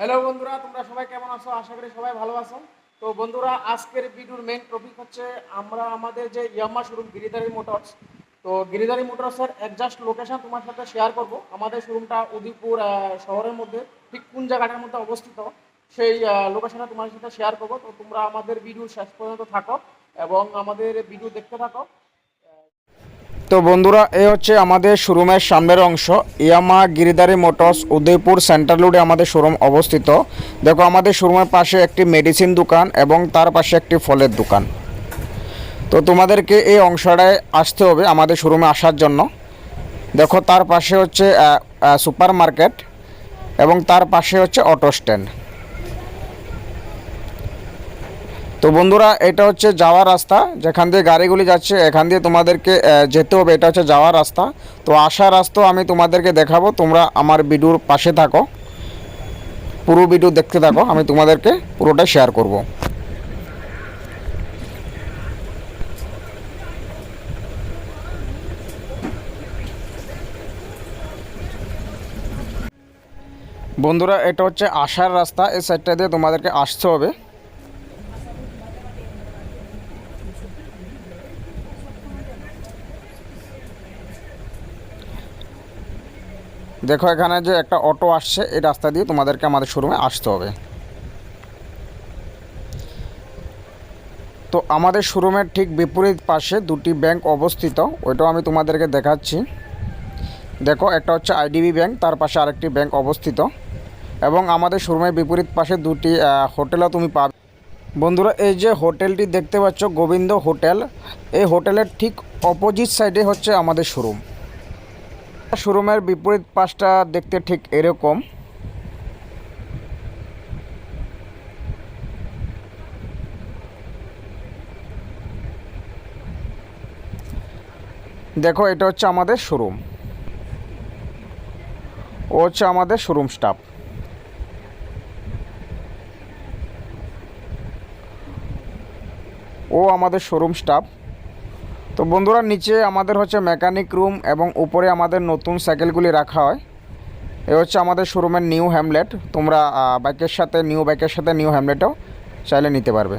Hello বন্ধুরা, তোমরা সবাই কেমন আছো? আশা করি সবাই ভালো আছো। তো বন্ধুরা, আজকের ভিডিওর মেইন টপিক হচ্ছে আমরা আমাদের যে ইয়ামা শোরুম গিরিধারী মোটরস তো গিরিধারী মোটরসের একজাস্ট লোকেশন তোমার সাথে শেয়ার করব। আমাদের শোরুমটা উদয়পুর শহরের মধ্যে, ঠিক কোন জায়গাটার মধ্যে অবস্থিত, সেই লোকেশনটা তোমার সাথে শেয়ার করব। তো তোমরা আমাদের ভিডিও শেষ পর্যন্ত থাকো এবং আমাদের ভিডিও দেখতে থাকো। তো বন্ধুরা এই হচ্ছে আমাদের শোরুমের সামনের অংশ। Yamaha Giridhari motors, Udaipur central রোডে আমাদের শোরুম অবস্থিত। দেখো, আমাদের শোরুমের পাশে একটি মেডিসিন দোকান এবং তার পাশে একটি ফলের দোকান। তো তোমাদেরকে এই অংশটায় আসতে হবে আমাদের শোরুমে আসার জন্য। দেখো, তার পাশে হচ্ছে সুপার মার্কেট এবং তার পাশে হচ্ছে অটো স্ট্যান্ড। তো বন্ধুরা, এটা হচ্ছে যাওয়ার রাস্তা। যেখান দিয়ে গাড়িগুলি যাচ্ছে, এখান দিয়ে তোমাদেরকে যেতে হবে। এটা হচ্ছে যাওয়ার রাস্তা। তো আসার রাস্তা আমি তোমাদেরকে দেখাবো। তোমরা আমার ভিডিওর পাশে থাকো। পুরো ভিডিও দেখতে থাকো। আমি তোমাদেরকে পুরোটা শেয়ার করব। বন্ধুরা, এটা হচ্ছে আসার রাস্তা। এই সাইডটা দিয়ে তোমাদেরকে আসতে হবে। দেখো এখানে যে একটা অটো আসছে, এই রাস্তা দিয়ে তোমাদেরকে আমাদের শোরুমে আসতে হবে। তো আমাদের শোরুমের ঠিক বিপরীত পাশে দুটি ব্যাংক অবস্থিত, ওইটাও আমি তোমাদেরকে দেখাচ্ছি। দেখো, একটা হচ্ছে আইডিবি ব্যাংক তার পাশে আরেকটি ব্যাংক অবস্থিত। এবং আমাদের শোরুমের বিপরীত পাশে দুটি হোটেলও তুমি পাবে। বন্ধুরা, এই যে হোটেলটি দেখতে পাচ্ছ, গোবিন্দ হোটেল, এই হোটেলের ঠিক অপোজিট সাইডে হচ্ছে আমাদের শোরুম শোরুমের বিপরীত পাশটা দেখতে ঠিক এরকম। দেখো, এটা হচ্ছে আমাদের শোরুম ও হচ্ছে আমাদের শোরুম স্টাফ ও আমাদের শোরুম স্টাফ তো বন্ধুরা, নিচে আমাদের হচ্ছে মেকানিক রুম এবং উপরে আমাদের নতুন সাইকেলগুলি রাখা হয়। এ হচ্ছে আমাদের শোরুমের নিউ হ্যামলেট তোমরা বাইকের সাথে নিউ বাইকের সাথে নিউ হ্যামলেটও চাইলে নিতে পারবে।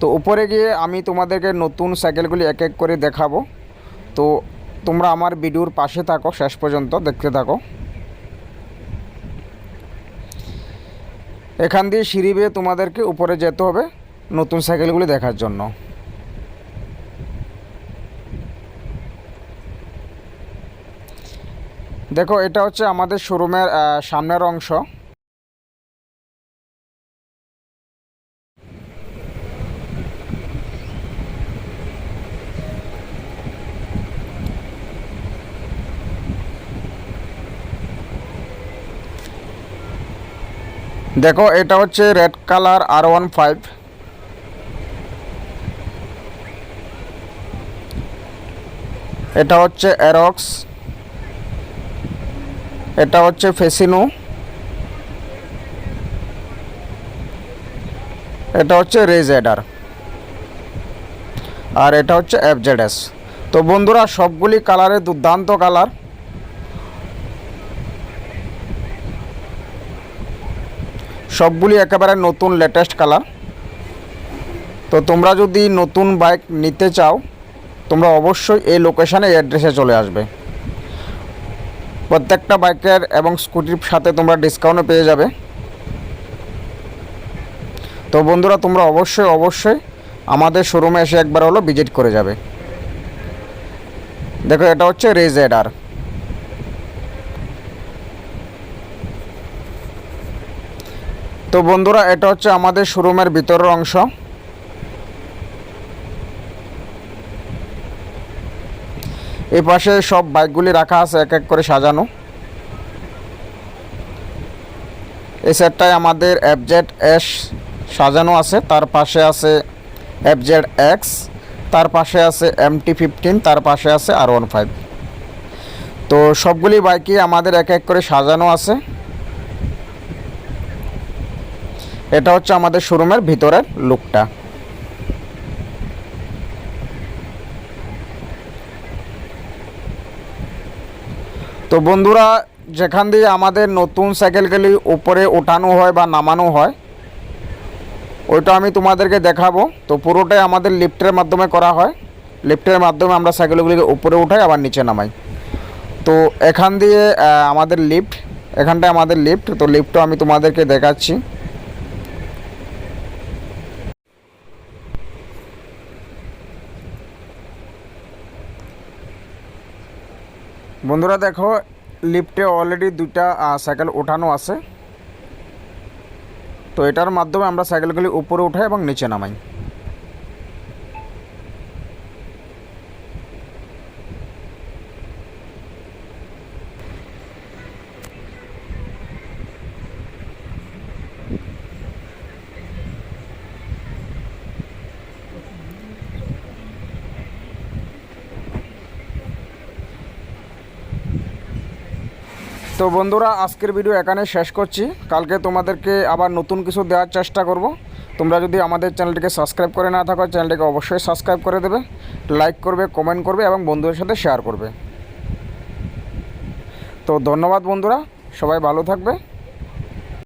তো উপরে গিয়ে আমি তোমাদেরকে নতুন সাইকেলগুলি এক এক করে দেখাবো। তো তোমরা আমার ভিডিওর পাশে থাকো, শেষ পর্যন্ত দেখতে থাকো। এখান দিয়ে সিঁড়ি বেয়ে তোমাদেরকে উপরে যেতে হবে নতুন সাইকেলগুলি দেখার জন্য। দেখো, এটা হচ্ছে আমাদের শোরুমের সামনের অংশ। দেখো, এটা হচ্ছে রেড কালার আর ওয়ান ফাইভ। এটা হচ্ছে অ্যারক্স এটা হচ্ছে ফেসিনো। এটা হচ্ছে রেজেডার আর এটা হচ্ছে এফজেডএস। তো বন্ধুরা, সবগুলি কালারে দুর্দান্ত কালার। সবগুলি একেবারে নতুন লেটেস্ট কালার। তো তোমরা যদি নতুন বাইক নিতে চাও, তোমরা অবশ্যই এই লোকেশানে অ্যাড্রেসে চলে আসবে। প্রত্যেকটা বাইকের এবং স্কুটির সাথে তোমরা ডিসকাউন্টও পেয়ে যাবে। তো বন্ধুরা, তোমরা অবশ্যই অবশ্যই আমাদের শোরুমে এসে একবার হলো ভিজিট করে যাবে। দেখো, এটা হচ্ছে রেজেডার তো বন্ধুরা, এটা হচ্ছে আমাদের শোরুমের ভিতরের অংশ। এই পাশে সব বাইকগুলি রাখা আছে, এক এক করে সাজানো। এই সেটটায় আমাদের এফজেড এস সাজানো আছে, তার পাশে আছে এফজেড এক্স তার পাশে আছে এমটি ফিফটিন তার পাশে আছে আর ওয়ান ফাইভ তো সবগুলি বাইকই আমাদের এক এক করে সাজানো আছে। এটা হচ্ছে আমাদের শোরুমের ভিতরের লুকটা। তো বন্ধুরা, যেখান দিয়ে আমাদের নতুন সাইকেলগুলি উপরে ওঠানো হয় বা নামানো হয়, ওইটা আমি তোমাদেরকে দেখাবো। তো পুরোটাই আমাদের লিফটের মাধ্যমে করা হয়। লিফটের মাধ্যমে আমরা সাইকেলগুলিকে উপরে উঠাই, আবার নিচে নামাই। তো এখান দিয়ে আমাদের লিফ্ট এখানটায় আমাদের লিফ্ট তো লিফ্টও আমি তোমাদেরকে দেখাচ্ছি। বন্ধুরা দেখো লিফটে অলরেডি দুইটা সাইকেল ওঠানো আছে। তো এটার মাধ্যমে আমরা সাইকেলগুলি উপরে উঠাই এবং নিচে নামাই। তো বন্ধুরা, আজকের ভিডিও এখানে শেষ করছি। কালকে তোমাদেরকে আবার নতুন কিছু দেওয়ার চেষ্টা করব। তোমরা যদি আমাদের চ্যানেলটিকে সাবস্ক্রাইব করে না থাকো, চ্যানেলটিকে অবশ্যই সাবস্ক্রাইব করে দেবে। লাইক করবে কমেন্ট করবে এবং বন্ধুদের সাথে শেয়ার করবে। তো ধন্যবাদ বন্ধুরা, সবাই ভালো থাকবে।